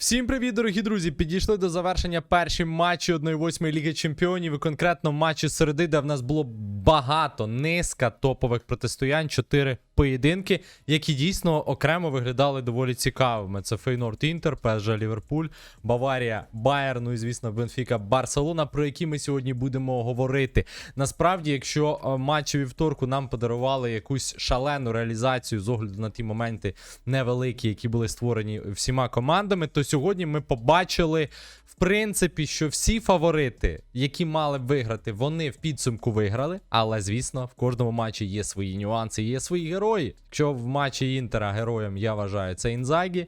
Всім привіт, дорогі друзі! Підійшли до завершення перші матчі 1-8 Ліги Чемпіонів. І конкретно матчі середи, де в нас було багато низка топових протистоянь, чотири поєдинки, які дійсно окремо виглядали доволі цікавими. Це Фейнорд Інтер, ПСЖ Ліверпуль, Баварія, Байер, ну і звісно, Бенфіка, Барселона, про які ми сьогодні будемо говорити. Насправді, якщо е, матчі вівторку нам подарували якусь шалену реалізацію з огляду на ті моменти невеликі, які були створені всіма командами, то сьогодні ми побачили, в принципі, що всі фаворити, які мали виграти, вони в підсумку виграли. Але, звісно, в кожному матчі є свої нюанси, є свої герої. Якщо в матчі Інтера героєм я вважаю це Інзагі,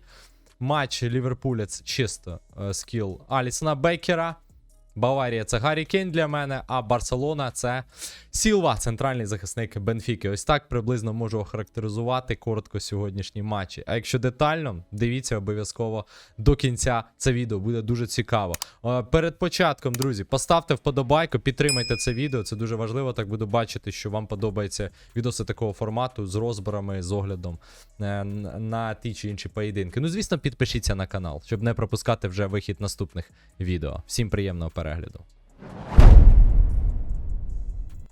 матч Ліверпуля це чисто е, скіл Алісона Беккера. Баварія це Гаррі Кейн для мене, а Барселона це Сілва, центральний захисник Бенфіки. Ось так приблизно можу охарактеризувати коротко сьогоднішні матчі. А якщо детально, дивіться обов'язково до кінця це відео, буде дуже цікаво. Е, Перед початком, друзі, поставте вподобайку, підтримайте це відео. Це дуже важливо. Так буду бачити, що вам подобається відоси такого формату з розборами, з оглядом е, на ті чи інші поєдинки. Ну, звісно, підпишіться на канал, щоб не пропускати вже вихід наступних відео. Всім приємного. parar,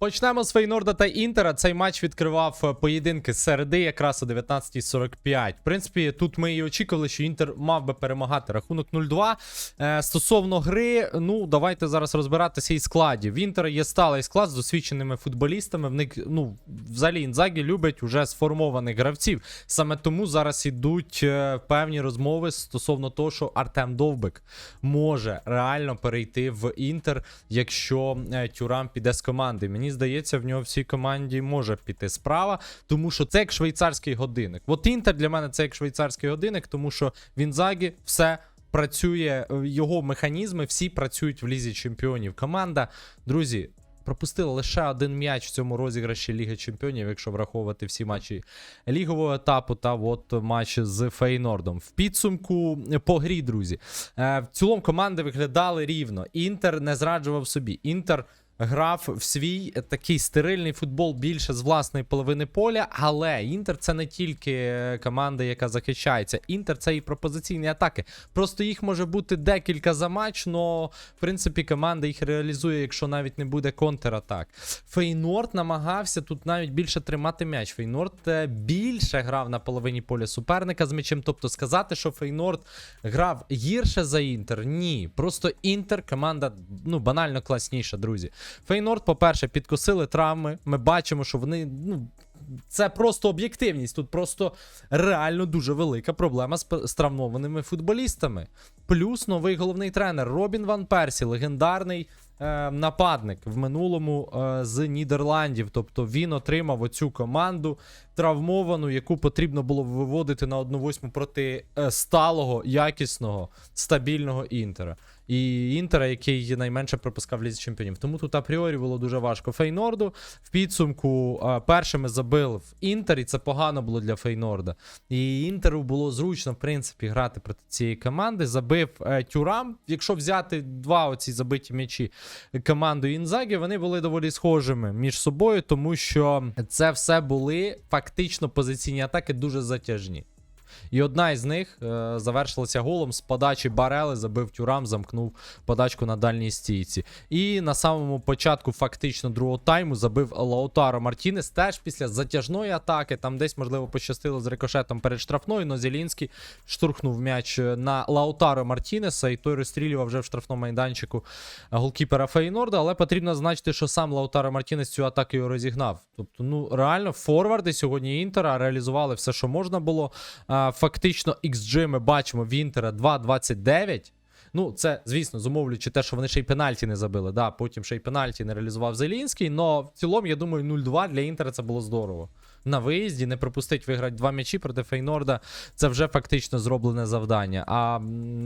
Почнемо з Фейнорда та Інтера. Цей матч відкривав е, поєдинки середи, якраз о 19.45. В принципі, тут ми і очікували, що Інтер мав би перемагати рахунок 0-2. Е, стосовно гри, ну давайте зараз розбиратися із складів. В Інтера є сталий склад з досвідченими футболістами. В них, ну, взагалі, Інзагі любить уже сформованих гравців. Саме тому зараз ідуть е, певні розмови стосовно того, що Артем Довбик може реально перейти в Інтер, якщо Тюрам піде з команди. Мені здається, в нього в цій команді може піти справа, тому що це як швейцарський годинник. От Інтер для мене це як швейцарський годинник, тому що в Інзагі все. Працює е, його механізми, всі працюють в лізі чемпіонів. Команда, друзі, пропустила лише один м'яч в цьому розіграші Ліги Чемпіонів, якщо враховувати всі матчі лігового етапу та от матч з Фейнордом. В підсумку е, по грі, друзі. Е, В цілому команди виглядали рівно. Інтер не зраджував собі. Інтер. Грав в свій такий стерильний футбол більше з власної половини поля, але Інтер це не тільки е, команда, яка захищається. Інтер це і пропозиційні атаки. Просто їх може бути декілька за матч, але в принципі команда їх реалізує, якщо навіть не буде контратак. Фейнорд намагався тут навіть більше тримати м'яч. Фейнорд е, більше грав на половині поля суперника з м'ячем. Тобто сказати, що Фейнорд грав гірше за Інтер. Ні. Просто Інтер команда ну банально класніша, друзі. Фейнорд, по-перше, підкосили травми. Ми бачимо, що вони. ну. Це просто об'єктивність. Тут просто реально дуже велика проблема з, з травмованими футболістами. Плюс новий головний тренер Робін Ван Персі, легендарний е, нападник в минулому е, з Нідерландів. Тобто він отримав оцю команду травмовану, яку потрібно було виводити на 1-8 проти е, сталого, якісного, стабільного інтера. І інтера, який найменше пропускав лізі чемпіонів. Тому тут апріорі було дуже важко Фейнорду. В підсумку першими забили в Інтер, і це погано було для Фейнорда. І Інтеру було зручно, в принципі, грати проти цієї команди. Забив е, Тюрам. Якщо взяти два оці забиті м'ячі команду Інзагі, вони були доволі схожими між собою, тому що це все були фактично позиційні атаки дуже затяжні. І одна із них е, завершилася голом з подачі Барели, забив тюрам, замкнув подачку на дальній стійці. І на самому початку, фактично, другого тайму забив Лаутаро Мартінес теж після затяжної атаки. Там десь, можливо, пощастило з рикошетом перед штрафною, но Зелінський штурхнув м'яч на Лаутаро Мартінеса, і той розстрілював вже в штрафному майданчику голкіпера Фейнорда. Але потрібно зазначити, що сам Лаутаро Мартінес цю атаку його розігнав. Тобто, ну реально, форварди сьогодні Інтера реалізували все, що можна було. Фактично, XG ми бачимо в Інтера 2.29. Ну, це, звісно, зумовлюючи те, що вони ще й пенальті не забили. Да, потім ще й пенальті не реалізував Зелінський. Но в цілому, я думаю, 0-2 для Інтера це було здорово. На виїзді не пропустить виграти два м'ячі проти Фейнорда. Це вже фактично зроблене завдання. А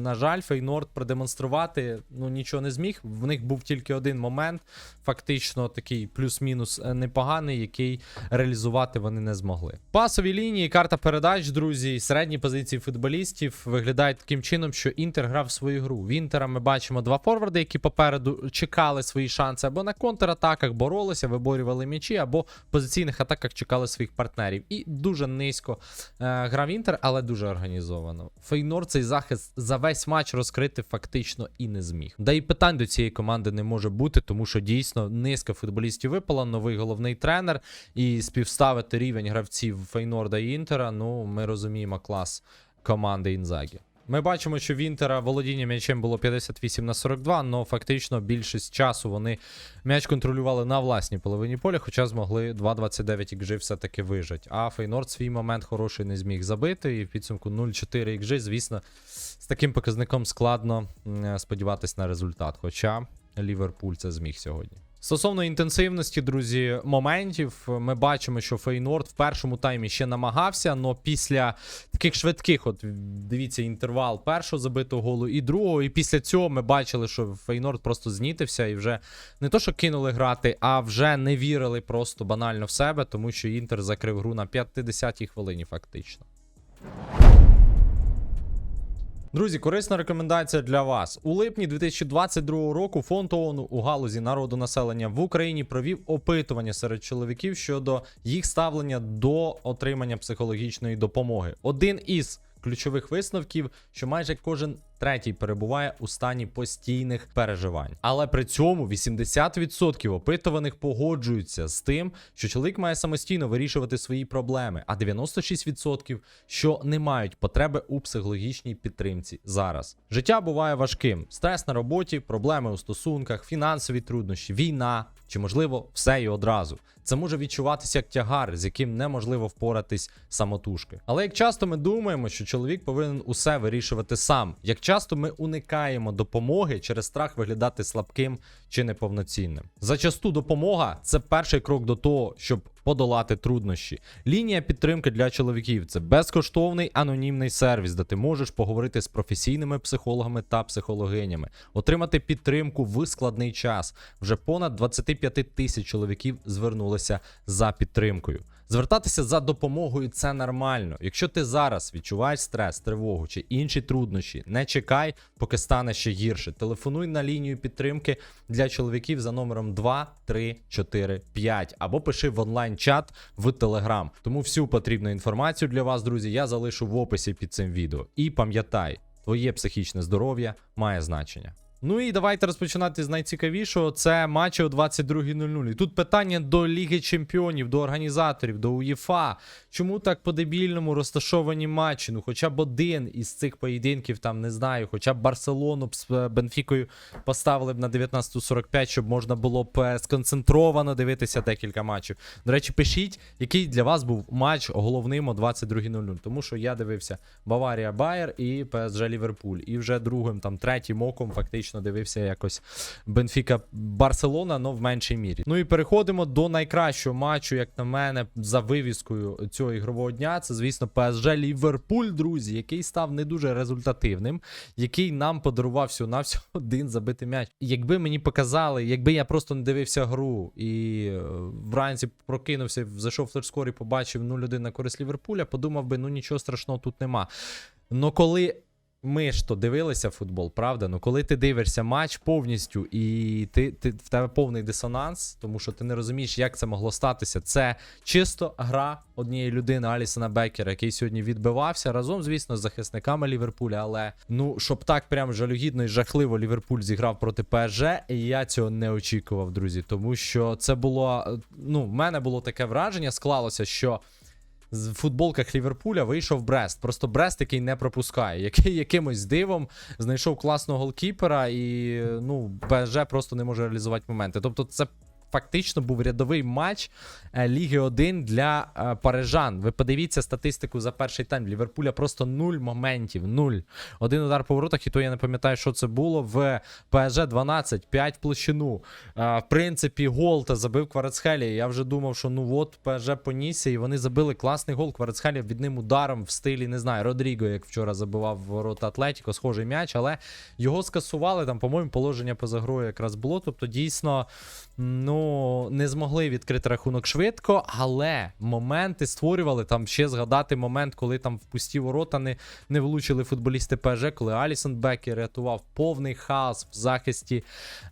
на жаль, Фейнорд продемонструвати ну нічого не зміг. В них був тільки один момент, фактично такий плюс-мінус е, непоганий, який реалізувати вони не змогли. Пасові лінії, карта передач, друзі, середні позиції футболістів виглядають таким чином, що Інтер грав свою гру. В Інтера ми бачимо два форварди, які попереду чекали свої шанси або на контратаках боролися, виборювали м'ячі, або в позиційних атаках чекали своїх партнерів. І дуже низько е, грав Інтер, але дуже організовано. Фейнор цей захист за весь матч розкрити фактично і не зміг. Да і питань до цієї команди не може бути, тому що дійсно низка футболістів випала, новий головний тренер, і співставити рівень гравців Фейнорда і Інтера. Ну, ми розуміємо клас команди Інзагі. Ми бачимо, що в Інтера володіння м'ячем було 58 на 42, але фактично більшість часу вони м'яч контролювали на власній половині поля, хоча змогли 2.29 XG все-таки вижити. А Фейнорд свій момент хороший не зміг забити, і в підсумку 0.4 XG, звісно, з таким показником складно м, сподіватись на результат. Хоча Ліверпуль це зміг сьогодні. Стосовно інтенсивності, друзі, моментів, ми бачимо, що Фейнорд в першому таймі ще намагався, але після таких швидких, от дивіться, інтервал першого забитого голу і другого. І після цього ми бачили, що Фейнорд просто знітився і вже не то, що кинули грати, а вже не вірили просто банально в себе, тому що Інтер закрив гру на 50-й хвилині, фактично. Друзі, корисна рекомендація для вас. У липні 2022 року фонд ООН у галузі народу населення в Україні провів опитування серед чоловіків щодо їх ставлення до отримання психологічної допомоги. Один із ключових висновків, що майже кожен третій перебуває у стані постійних переживань. Але при цьому 80% опитуваних погоджуються з тим, що чоловік має самостійно вирішувати свої проблеми, а 96% що не мають потреби у психологічній підтримці зараз. Життя буває важким: стрес на роботі, проблеми у стосунках, фінансові труднощі, війна. Чи можливо все і одразу? Це може відчуватися як тягар, з яким неможливо впоратись самотужки. Але як часто ми думаємо, що чоловік повинен усе вирішувати сам, як часто ми уникаємо допомоги через страх виглядати слабким чи неповноцінним. Зачасту допомога це перший крок до того, щоб подолати труднощі. Лінія підтримки для чоловіків це безкоштовний анонімний сервіс, де ти можеш поговорити з професійними психологами та психологинями, отримати підтримку в складний час. Вже понад 25 тисяч чоловіків звернулися за підтримкою. Звертатися за допомогою це нормально. Якщо ти зараз відчуваєш стрес, тривогу чи інші труднощі, не чекай, поки стане ще гірше. Телефонуй на лінію підтримки для чоловіків за номером 2, 3, 4, 5 або пиши в онлайн-чат в Telegram. Тому всю потрібну інформацію для вас, друзі, я залишу в описі під цим відео. І пам'ятай, твоє психічне здоров'я має значення. Ну і давайте розпочинати з найцікавішого. Це матчі о 22.00. І тут питання до Ліги Чемпіонів, до організаторів, до УЄФА. Чому так по-дебільному розташовані матчі? Ну, хоча б один із цих поєдинків, там не знаю, хоча б Барселону з е, Бенфікою поставили б на 19.45, щоб можна було б е, сконцентровано дивитися декілька матчів. До речі, пишіть, який для вас був матч головним о 22.00. Тому що я дивився Баварія Байер і ПСЖ Ліверпуль. І вже другим, там третім оком фактично дивився якось Бенфіка Барселона, але в меншій мірі. Ну і переходимо до найкращого матчу, як на мене, за вивіскою цього ігрового дня. Це, звісно, ПСЖ Ліверпуль, друзі, який став не дуже результативним, який нам подарував всього на всього один забитий м'яч. Якби мені показали, якби я просто не дивився гру і е, вранці прокинувся, зайшов в флешскор і побачив 0-1 на користь Ліверпуля, подумав би, ну нічого страшного тут нема. Но коли ми ж то дивилися футбол, правда? Ну коли ти дивишся матч повністю і ти, ти в тебе повний дисонанс, тому що ти не розумієш, як це могло статися. Це чисто гра однієї людини Алісона Бекера, який сьогодні відбивався разом, звісно, з захисниками Ліверпуля. Але ну щоб так прям жалюгідно і жахливо Ліверпуль зіграв проти ПСЖ, я цього не очікував, друзі. Тому що це було ну, в мене було таке враження, склалося, що з футболках Ліверпуля вийшов Брест. Просто Брест, який не пропускає, який якимось дивом знайшов класного голкіпера, і ну, ПСЖ просто не може реалізувати моменти. Тобто, це фактично був рядовий матч е, Ліги 1 для е, парижан. Ви подивіться статистику за перший тайм. Ліверпуля просто нуль моментів. Нуль. Один удар по воротах, і то я не пам'ятаю, що це було. В ПСЖ 12, 5 в площину. Е, В принципі, гол та забив Кварацхелі. Я вже думав, що ну от ПСЖ понісся, і вони забили класний гол. Кварацхелі відним ударом в стилі, не знаю, Родріго, як вчора забивав ворота Атлетіко, схожий м'яч, але його скасували. Там, по-моєму, положення поза грою якраз було. Тобто, дійсно, ну ну не змогли відкрити рахунок швидко, але моменти створювали там ще згадати момент, коли там в пусті ворота не, не влучили футболісти ПСЖ, коли Алісон Бекер рятував повний хаос в захисті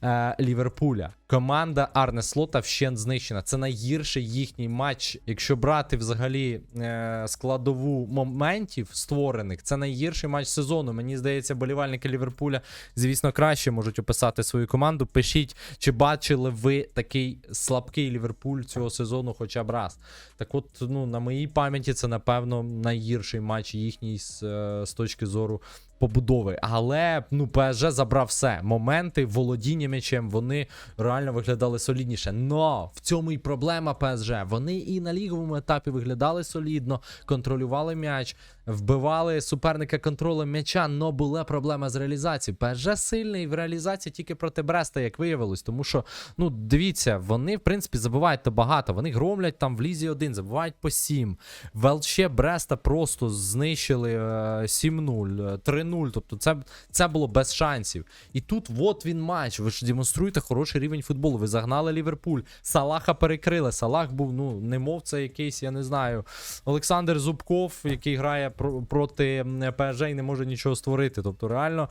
е, Ліверпуля. Команда Арне Слота вщент знищена. Це найгірший їхній матч. Якщо брати взагалі е, складову моментів створених, це найгірший матч сезону. Мені здається, болівальники Ліверпуля, звісно, краще можуть описати свою команду. Пишіть, чи бачили ви такий слабкий Ліверпуль цього сезону, хоча б раз. Так от, ну, на моїй пам'яті, це, напевно, найгірший матч їхній з, е, з точки зору побудови. Але ну, ПСЖ забрав все. Моменти володіння м'ячем, вони реально виглядали солідніше. Но в цьому і проблема ПСЖ. Вони і на ліговому етапі виглядали солідно, контролювали м'яч, вбивали суперника контролем м'яча, но була проблема з реалізацією. ПСЖ сильний в реалізації тільки проти Бреста, як виявилось. Тому що, ну, дивіться, вони, в принципі, забувають то багато. Вони громлять там в лізі 1, забувають по 7. Велче Бреста просто знищили е, 7-0, е, 3-0. Тобто це, це було без шансів. І тут от він матч. Ви ж демонструєте хороший рівень футболу. Ви загнали Ліверпуль. Салаха перекрили. Салах був, ну, немов це якийсь, я не знаю. Олександр Зубков, який грає про- проти ПСЖ і не може нічого створити. Тобто, реально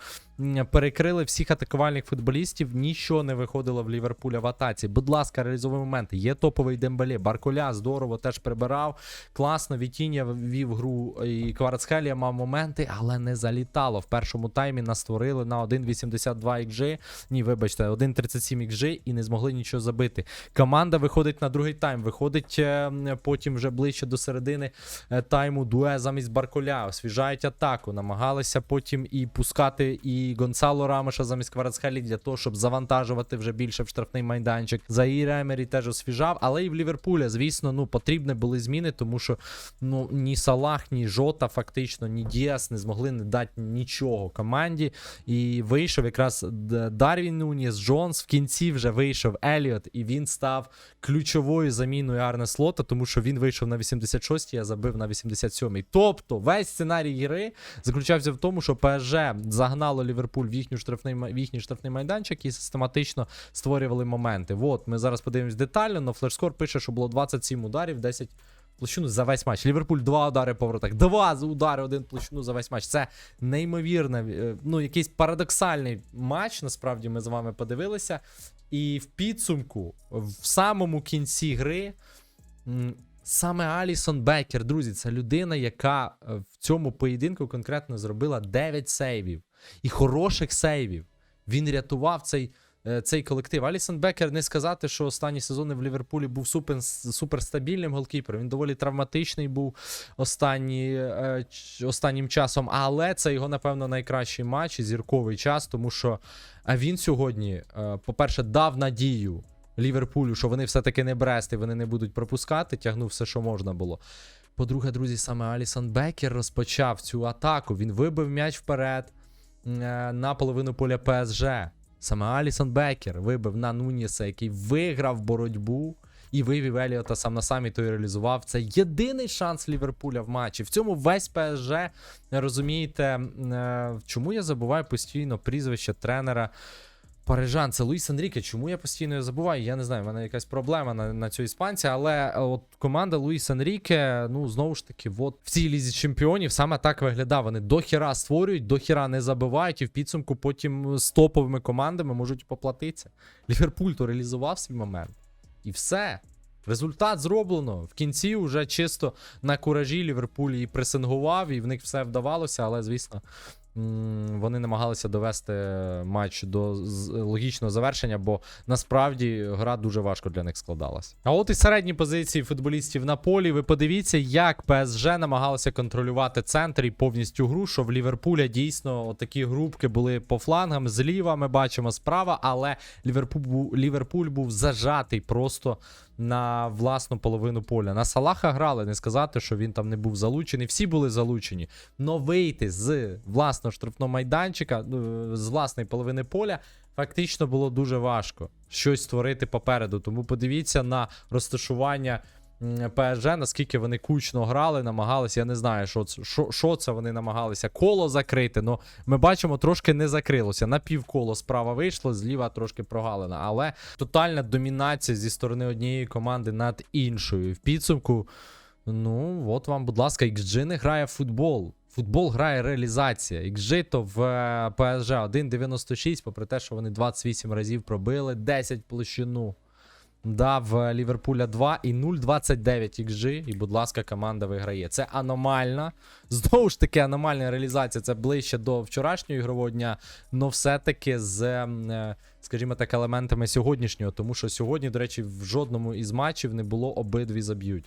перекрили всіх атакувальних футболістів. Нічого не виходило в Ліверпуля в атаці. Будь ласка, реалізовуй моменти. Є топовий Дембеле. Баркуля здорово теж прибирав. Класно, Вітіння вів гру і Кварацхелія мав моменти, але не залітало. В першому таймі настворили на 1.82 XG. Ні, вибачте, 1.37 XG і не змогли нічого забити. Команда виходить на другий тайм. Виходить е, потім вже ближче до середини е, тайму дуе замість Баркуля. Освіжають атаку. Намагалися потім і пускати і Гонсало Рамеша замість Кварацхелі для того, щоб завантажувати вже більше в штрафний майданчик. Заїр Емері теж освіжав, але і в Ліверпуля, звісно, ну потрібні були зміни, тому що ну ні Салах, ні Жота, фактично, ні Діас не змогли не дати нічого команді. І вийшов якраз Дарвін Нуніс, Джонс. В кінці вже вийшов Еліот, і він став ключовою заміною Арне Слота, тому що він вийшов на 86-й, а забив на 87-й. Тобто весь сценарій гри заключався в тому, що ПСЖ загнало Ліверпуль в, їхню штрафний, в їхній штрафний майданчик і систематично створювали моменти. От, ми зараз подивимось детально, але флешскор пише, що було 27 ударів, 10 в площину за весь матч. Ліверпуль два удари по воротах. Два удари, один площину за весь матч. Це неймовірно, е, ну якийсь парадоксальний матч. Насправді ми з вами подивилися. І в підсумку, в самому кінці гри, саме Алісон Бекер, друзі, це людина, яка е, в цьому поєдинку конкретно зробила 9 сейвів. І хороших сейвів. Він рятував цей е, цей колектив. Алісон Бекер не сказати, що останні сезони в Ліверпулі був супер, суперстабільним голкіпером. Він доволі травматичний був останні, е, останнім часом, але це його, напевно, найкращий матч і зірковий час, тому що він сьогодні, е, по-перше, дав надію. Ліверпулю, що вони все-таки не Брест і вони не будуть пропускати, тягнув все, що можна було. По-друге, друзі, саме Алісон Бекер розпочав цю атаку. Він вибив м'яч вперед на половину поля ПСЖ. Саме Алісон Бекер вибив на Нуніса, який виграв боротьбу і вивів Еліота сам на самі то і реалізував. Це єдиний шанс Ліверпуля в матчі. В цьому весь ПСЖ розумієте, е, чому я забуваю постійно прізвище тренера. Парижан, це Луїс Енріке. Чому я постійно забуваю? Я не знаю, в мене якась проблема на, на цю іспанця, але е, от команда Луїс Енріке, ну знову ж таки, от в цій лізі чемпіонів саме так виглядає. Вони до хіра створюють, до хіра не забивають, і в підсумку потім з топовими командами можуть поплатитися. Ліверпуль то реалізував свій момент. І все. Результат зроблено. В кінці вже чисто на куражі Ліверпуль і пресингував, і в них все вдавалося, але, звісно, вони намагалися довести матч до логічного завершення, бо насправді гра дуже важко для них складалась. А от і середні позиції футболістів на полі. Ви подивіться, як ПСЖ намагалося контролювати центр і повністю гру. Що в Ліверпуля дійсно такі групки були по флангам. Зліва ми бачимо справа, але Ліверпуль був, Ліверпуль був зажатий просто на власну половину поля. На Салаха грали, не сказати, що він там не був залучений. Всі були залучені. Но вийти з власного штрафного майданчика, ну, з власної половини поля, фактично було дуже важко щось створити попереду. Тому подивіться на розташування ПСЖ, наскільки вони кучно грали, намагалися, я не знаю, що це, що, що це вони намагалися коло закрити. Ну, ми бачимо, трошки не закрилося. На півколо справа вийшло, зліва трошки прогалина. Але тотальна домінація зі сторони однієї команди над іншою. В підсумку, ну, от вам, будь ласка, XG не грає в футбол. Футбол грає реалізація. XG то в е, PSG 1,96, попри те, що вони 28 разів пробили, 10 площину. Да, в Ліверпуля 2 і 0,29 XG. І, будь ласка, команда виграє. Це аномальна. Знову ж таки, аномальна реалізація. Це ближче до вчорашнього ігрового дня. але все-таки з, е, скажімо так, елементами сьогоднішнього. Тому що сьогодні, до речі, в жодному із матчів не було обидві заб'ють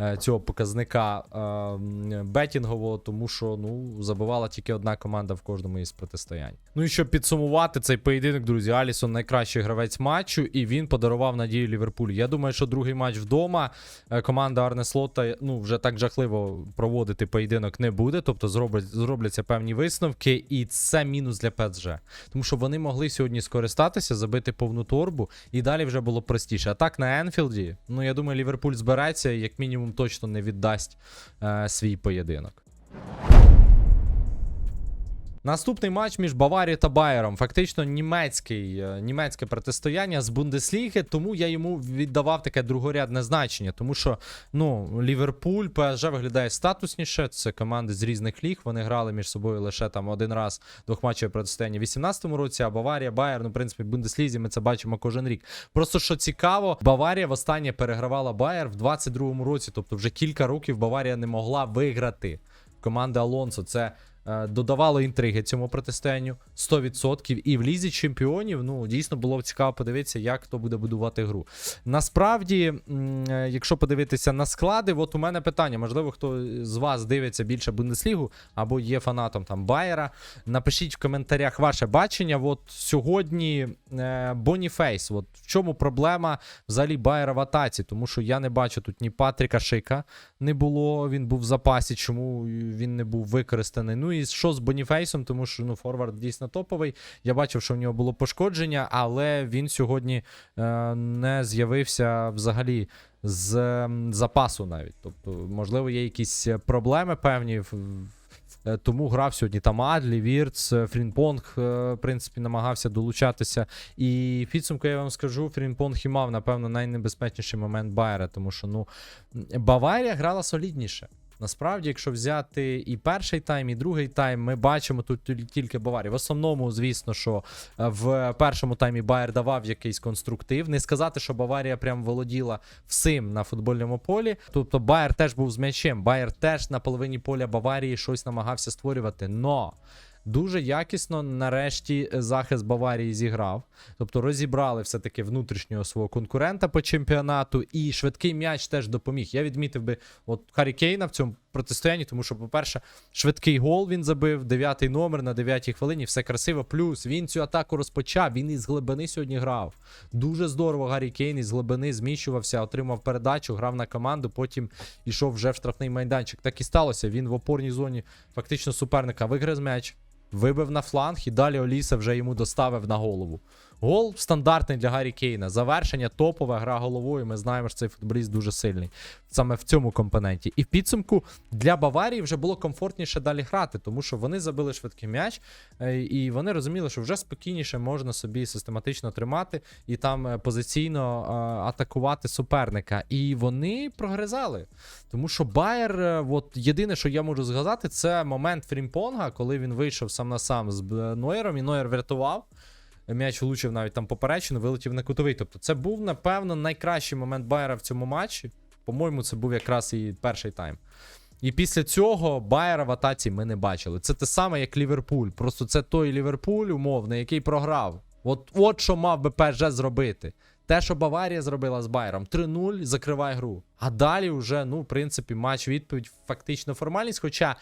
е, цього показника ем, бетінгового, тому що ну, забивала тільки одна команда в кожному із протистоянь. Ну і щоб підсумувати цей поєдинок, друзі, Алісон найкращий гравець матчу, і він подарував надію Ліверпулю. Я думаю, що другий матч вдома е, команда Арне Слота ну, вже так жахливо проводити поєдинок не буде. Тобто зроблять, зробляться певні висновки, і це мінус для ПСЖ. Тому що вони могли сьогодні скористатися, забити повну торбу, і далі вже було простіше. А так на Енфілді, ну я думаю, Ліверпуль збереться і як мінімум точно не віддасть е, свій поєдинок. Наступний матч між Баварією та Байером. Фактично німецький, е, німецьке протистояння з Бундесліги, тому я йому віддавав таке другорядне значення. Тому що ну, Ліверпуль, ПСЖ виглядає статусніше. Це команди з різних ліг. Вони грали між собою лише там один раз двохматчеве протистояння в 18-му році, а Баварія, Байер, ну, в принципі, в Бундеслізі ми це бачимо кожен рік. Просто що цікаво, Баварія востаннє перегравала Байер в 22-му році. Тобто вже кілька років Баварія не могла виграти команди Алонсо. Це додавало інтриги цьому протистоянню 100%. І в лізі чемпіонів ну дійсно було цікаво подивитися, як хто буде будувати гру. Насправді, е, якщо подивитися на склади, от у мене питання: можливо, хто з вас дивиться більше Бундеслігу або є фанатом там Байера. Напишіть в коментарях ваше бачення. От сьогодні е, Боніфейс. От в чому проблема взагалі Байера в атаці? Тому що я не бачу тут ні Патріка Шика не було. Він був в запасі, чому він не був використаний. Ну і що з Боніфейсом, тому що ну Форвард дійсно топовий. Я бачив, що в нього було пошкодження, але він сьогодні е, не з'явився взагалі з ем, запасу навіть. Тобто, можливо, є якісь е, проблеми певні. е, Тому грав сьогодні там Адлі, Вірц, е, Фрінпонг, е, в принципі, намагався долучатися. І підсумку я вам скажу, Фрінпонг і мав, напевно, найнебезпечніший момент Байера, тому що ну, Баварія грала солідніше. Насправді, якщо взяти і перший тайм, і другий тайм, ми бачимо тут тільки Баварію. В основному, звісно, що е, в першому таймі Байер давав якийсь конструктив. Не сказати, що Баварія прям володіла всім на футбольному полі. Тобто Байер теж був з м'ячем. Байер теж на половині поля Баварії щось намагався створювати. Но дуже якісно нарешті захист Баварії зіграв. Тобто розібрали все-таки внутрішнього свого конкурента по чемпіонату, і швидкий м'яч теж допоміг. Я відмітив би от Харі Кейна в цьому протистоянні, тому що, по-перше, швидкий гол він забив, дев'ятий номер на дев'ятій хвилині, все красиво. Плюс він цю атаку розпочав. Він із глибини сьогодні грав. Дуже здорово. Гаррі Кейн із глибини зміщувався, отримав передачу, грав на команду, потім ішов вже в штрафний майданчик. Так і сталося. Він в опорній зоні фактично суперника вигриз м'яч. Вибив на фланг і далі Оліса вже йому доставив на голову. Гол стандартний для Гаррі Кейна. Завершення топове, гра головою. Ми знаємо, що цей футболіст дуже сильний саме в цьому компоненті. І в підсумку для Баварії вже було комфортніше далі грати, тому що вони забили швидкий м'яч, е, і вони розуміли, що вже спокійніше можна собі систематично тримати і там е, позиційно е, атакувати суперника. І вони прогризали. Тому що Байер, от єдине, що я можу згадати, це момент Фрімпонга, коли він вийшов сам на сам з Нойером, і Нойер врятував. М'яч влучив навіть там поперечину, вилетів на кутовий. Тобто, це був, напевно, найкращий момент Байера в цьому матчі. По-моєму, це був якраз і перший тайм. І після цього Байера в атаці ми не бачили. Це те саме, як Ліверпуль. Просто це той Ліверпуль, умовний, який програв. От, от що мав би ПСЖ зробити. Те, що Баварія зробила з Байером, 3-0, закривай гру. А далі вже, ну, в принципі, матч відповідь фактично формальність. Хоча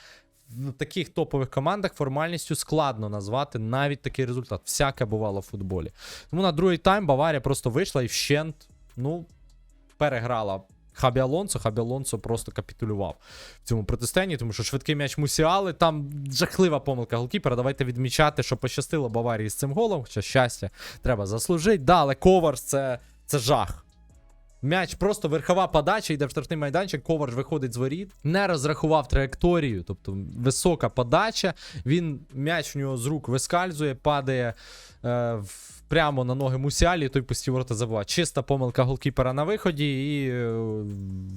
в таких топових командах формальністю складно назвати навіть такий результат. Всяке бувало в футболі. Тому на другий тайм Баварія просто вийшла і вщент, ну, переграла. Хабі Алонсо, Хабі Алонсо просто капітулював в цьому протистоянні, тому що швидкий м'яч Мусіали, там жахлива помилка голкіпера. Давайте відмічати, що пощастило Баварії з цим голом, хоча щастя треба заслужити. Да, але Коварс це, це жах. М'яч просто верхова подача, йде в штрафний майданчик, коварж виходить з воріт, не розрахував траєкторію, тобто висока подача. Він м'яч в нього з рук вискальзує, падає е, в- прямо на ноги Мусіалі, той пусті ворота забуває. Чиста помилка голкіпера на виході і е,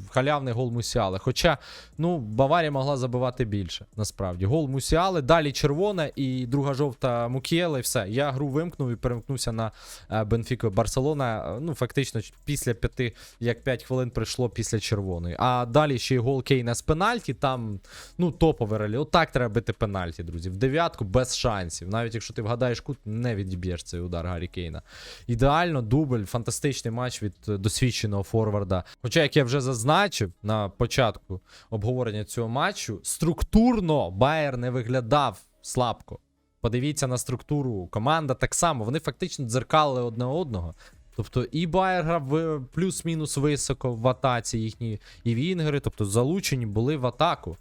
халявний гол Мусіали. Хоча, ну, Баварія могла забивати більше, насправді. Гол Мусіали, далі червона і друга жовта Мукієла, і все. Я гру вимкнув і перемкнувся на е, Бенфіку Барселона. Е, Ну, фактично, після п'яти, як 5 хвилин прийшло після червоної. А далі ще й гол Кейна з пенальті, там, ну, топове релі. Отак треба бити пенальті, друзі. В дев'ятку без шансів. Навіть якщо ти вгадаєш кут, не відіб'єш цей удар Гаррі Кейна. Ідеально, дубль, фантастичний матч від е, досвідченого форварда. Хоча, як я вже зазначив на початку обговорення цього матчу, структурно Байер не виглядав слабко. Подивіться на структуру. Команда так само, вони фактично дзеркали одне одного. Тобто і Байер грав плюс-мінус високо в атаці їхні, і Вінгери, тобто залучені були в атаку.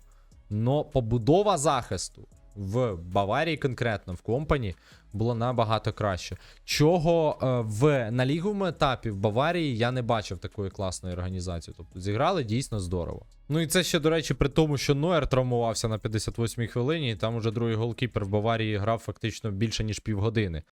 Но побудова захисту в Баварії конкретно, в компані, було набагато краще. Чого е, в на ліговому етапі в Баварії я не бачив такої класної організації. Тобто зіграли дійсно здорово. Ну і це ще, до речі, при тому, що Нойер травмувався на 58-й хвилині, і там уже другий голкіпер в Баварії грав фактично більше, ніж півгодини.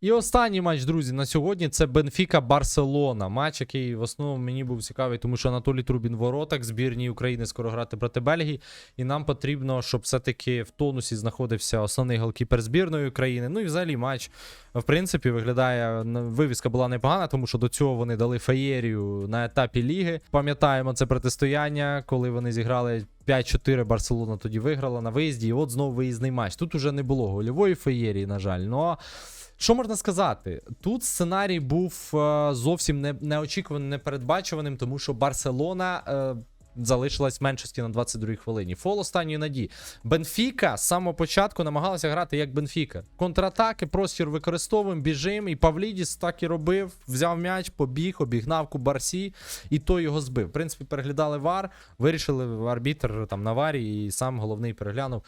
І останній матч, друзі, на сьогодні це Бенфіка Барселона. Матч, який в основному мені був цікавий, тому що Анатолій Трубін воротах збірній України скоро грати проти Бельгії. І нам потрібно, щоб все-таки в тонусі знаходився основний голкіпер збірної України. Ну і взагалі матч, в принципі, виглядає. Вивіска була непогана, тому що до цього вони дали феєрію на етапі ліги. Пам'ятаємо це протистояння, коли вони зіграли 5-4 Барселона тоді виграла на виїзді. І от знову виїзний матч. Тут уже не було гольової феєрії, на жаль. Ну, що можна сказати? Тут сценарій був е, зовсім не, неочікуваним, непередбачуваним, тому що Барселона. Е, Залишилась в меншості на 22-й хвилині. Фол останньої надії. Бенфіка з самого початку намагалася грати як Бенфіка. Контратаки, простір використовуємо, біжим. І Павлідіс так і робив. Взяв м'яч, побіг, обігнав Кубарсі, і той його збив. В принципі, переглядали вар, вирішили арбітр там на варі, і сам головний переглянув.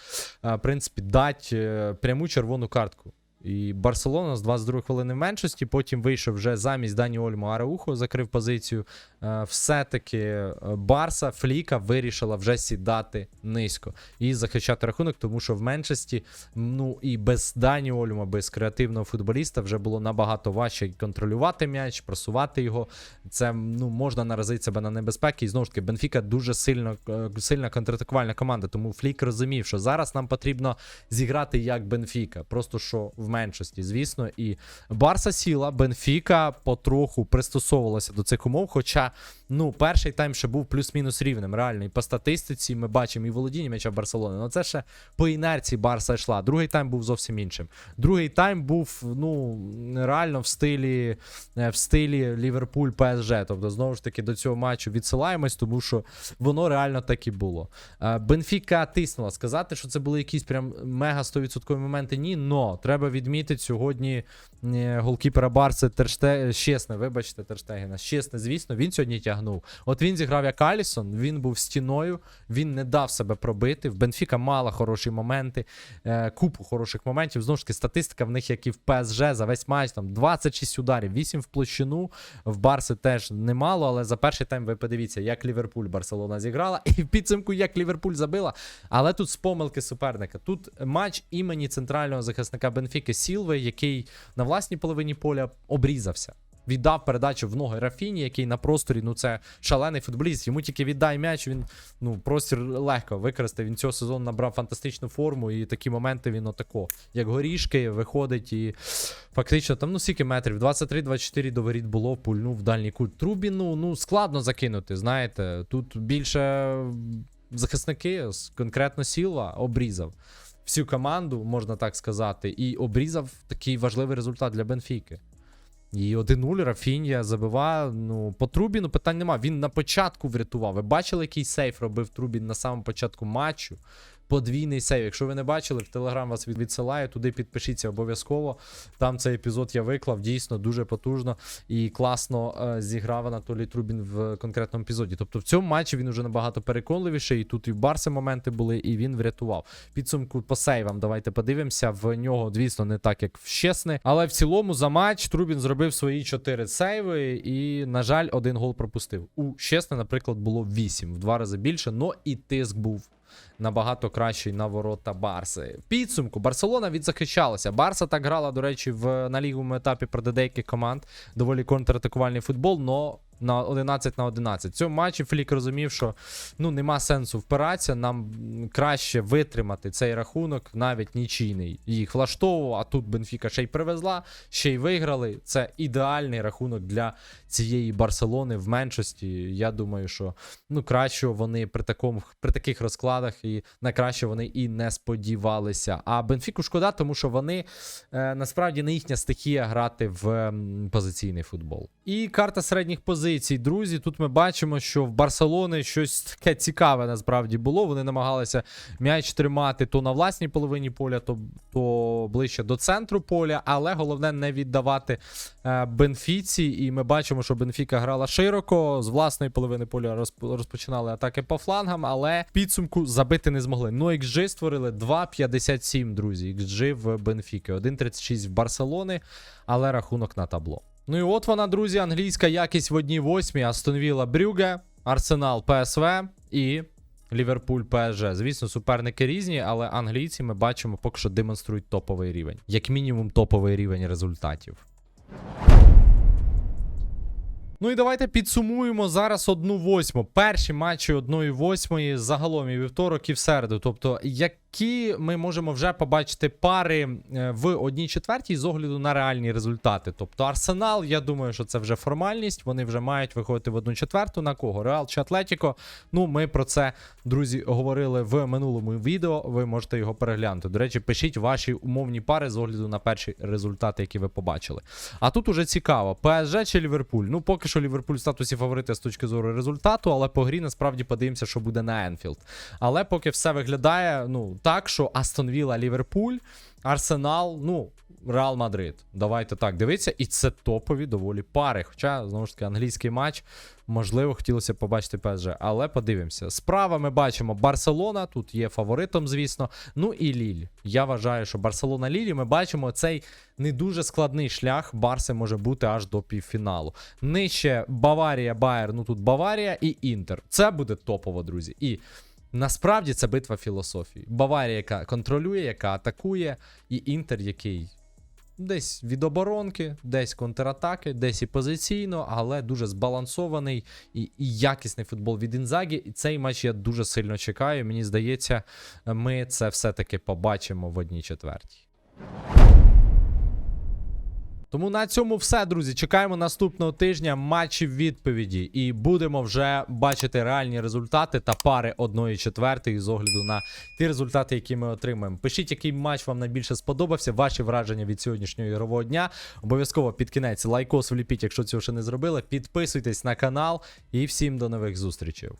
е, В принципі, дать е, пряму червону картку. І Барселона з 22 хвилини в меншості, потім вийшов вже замість Дані Ольму Араухо, закрив позицію. Е, Все-таки е, Барса Фліка вирішила вже сідати низько і захищати рахунок, тому що в меншості, ну і без Дані Ольма, без креативного футболіста, вже було набагато важче контролювати м'яч, просувати його. Це ну можна наразити себе на небезпеки. І знову ж таки, Бенфіка дуже сильно е, сильна контратакувальна команда. Тому Флік розумів, що зараз нам потрібно зіграти як Бенфіка, просто що в меншості, звісно. І Барса сіла, Бенфіка потроху пристосовувалася до цих умов. Хоча, ну, перший тайм ще був плюс-мінус рівнем. Реально, і по статистиці ми бачимо і володіння м'яча Барселони. Ну це ще по інерції Барса йшла. Другий тайм був зовсім іншим. Другий тайм був ну реально в стилі е, в стилі Ліверпуль ПСЖ. Тобто, знову ж таки, до цього матчу відсилаємось, тому що воно реально так і було. Е, Бенфіка тиснула. Сказати, що це були якісь прям мега 100% моменти. Ні, но треба відмітити сьогодні е, голкіпера Барси Терште... Щесне, вибачте, Терштегена. Щесне, звісно, він сьогодні тягнув. От він зіграв як Алісон, він був стіною, він не дав себе пробити. В Бенфіка мала хороші моменти, е, купу хороших моментів. Знову ж таки, статистика в них, як і в ПСЖ, за весь матч там 26 ударів, 8 в площину. В Барси теж немало, але за перший тайм ви подивіться, як Ліверпуль Барселона зіграла, і в підсумку як Ліверпуль забила. Але тут з помилки суперника. Тут матч імені центрального захисника Бенфіки Сілви, який на власній половині поля обрізався. Віддав передачу в ноги Рафіні, який на просторі, ну це шалений футболіст. Йому тільки віддай м'яч, він ну простір легко використав. Він цього сезону набрав фантастичну форму, і такі моменти він отако, як горішки, виходить і фактично там ну скільки метрів, 23-24 до воріт було, пульнув в дальній кут. Трубіну, ну складно закинути. Знаєте, тут більше захисники, конкретно Сілва, обрізав всю команду, можна так сказати, і обрізав такий важливий результат для Бенфіки. І 1-0 Рафінія забиває. Ну, по Трубіну питань нема. Він на початку врятував. Ви бачили, який сейф робив Трубін на самому початку матчу? Подвійний сейв. Якщо ви не бачили, в Телеграм вас від- відсилаю, туди підпишіться обов'язково. Там цей епізод я виклав, дійсно дуже потужно і класно е, зіграв Анатолій Трубін в конкретному епізоді. Тобто в цьому матчі він уже набагато переконливіший, і тут і в Барси моменти були, і він врятував. Підсумку по сейвам давайте подивимося. В нього, звісно, не так, як в Щесни. Але в цілому за матч Трубін зробив свої 4 сейви і, на жаль, один гол пропустив. У Щесни, наприклад, було 8, в два рази більше, но і тиск був набагато кращий на ворота Барси. Підсумку Барселона відзахищалася. Барса так грала, до речі, в на ліговому етапі проти деяких команд. Доволі контратакувальний футбол, но на 11 на 11. В цьому матчі Флік розумів, що ну нема сенсу впиратися. Нам краще витримати цей рахунок, навіть нічийний. Їх влаштовував, а тут Бенфіка ще й привезла, ще й виграли. Це ідеальний рахунок для цієї Барселони в меншості. Я думаю, що ну краще вони при такому при таких розкладах і на краще вони і не сподівалися. А Бенфіку шкода, тому що вони е, насправді не їхня стихія грати в м, позиційний футбол. І карта середніх позицій, друзі. Тут ми бачимо, що в Барселони щось таке цікаве насправді було. Вони намагалися м'яч тримати то на власній половині поля, то, то ближче до центру поля, але головне не віддавати е, Бенфіці. І ми бачимо, що Бенфіка грала широко, з власної половини поля розп- розпочинали атаки по флангам, але підсумку забити не змогли. Ну, XG створили 2,57, друзі. XG в Бенфіки, 1,36 в Барселони, але рахунок на табло. Ну і от вона, друзі, англійська якість в одній восьмій. Астон Вілла Брюге, Арсенал ПСВ і Ліверпуль ПСЖ. Звісно, суперники різні, але англійці ми бачимо поки що демонструють топовий рівень. Як мінімум, топовий рівень результатів. Ну і давайте підсумуємо зараз одну восьму. Перші матчі одної восьмої загалом і вівторок, і в середу. Тобто, які ми можемо вже побачити пари е, в одній четвертій з огляду на реальні результати. Тобто Арсенал, я думаю, що це вже формальність. Вони вже мають виходити в одну четверту. На кого? Реал чи Атлетіко. Ну, ми про це, друзі, говорили в минулому відео. Ви можете його переглянути. До речі, пишіть ваші умовні пари з огляду на перші результати, які ви побачили. А тут уже цікаво: ПСЖ чи Ліверпуль? Ну, поки що Ліверпуль в статусі фаворита з точки зору результату, але по грі насправді подивимося, що буде на Енфілд. Але поки все виглядає ну так, що Астон Вілла, Ліверпуль, Арсенал, ну. Реал Мадрид. Давайте так дивитися. І це топові доволі пари. Хоча, знову ж таки, англійський матч, можливо, хотілося побачити ПСЖ. Але подивимося. Справа ми бачимо Барселона, тут є фаворитом, звісно. Ну і Ліль. Я вважаю, що Барселона Лілі ми бачимо цей не дуже складний шлях. Барси може бути аж до півфіналу. Нижче Баварія, Байер, ну тут Баварія і Інтер. Це буде топово, друзі. І насправді це битва філософії. Баварія, яка контролює, яка атакує, і Інтер, який. Десь від оборонки, десь контратаки, десь і позиційно, але дуже збалансований і, і якісний футбол від Інзагі. І цей матч я дуже сильно чекаю. Мені здається, ми це все-таки побачимо в одній четвертій. Тому на цьому все, друзі. Чекаємо наступного тижня матчів відповіді, і будемо вже бачити реальні результати та пари одної четвертої з огляду на ті результати, які ми отримаємо. Пишіть, який матч вам найбільше сподобався, ваші враження від сьогоднішнього ігрового дня. Обов'язково під кінець лайкос вліпіть, якщо цього ще не зробили. Підписуйтесь на канал і всім до нових зустрічей.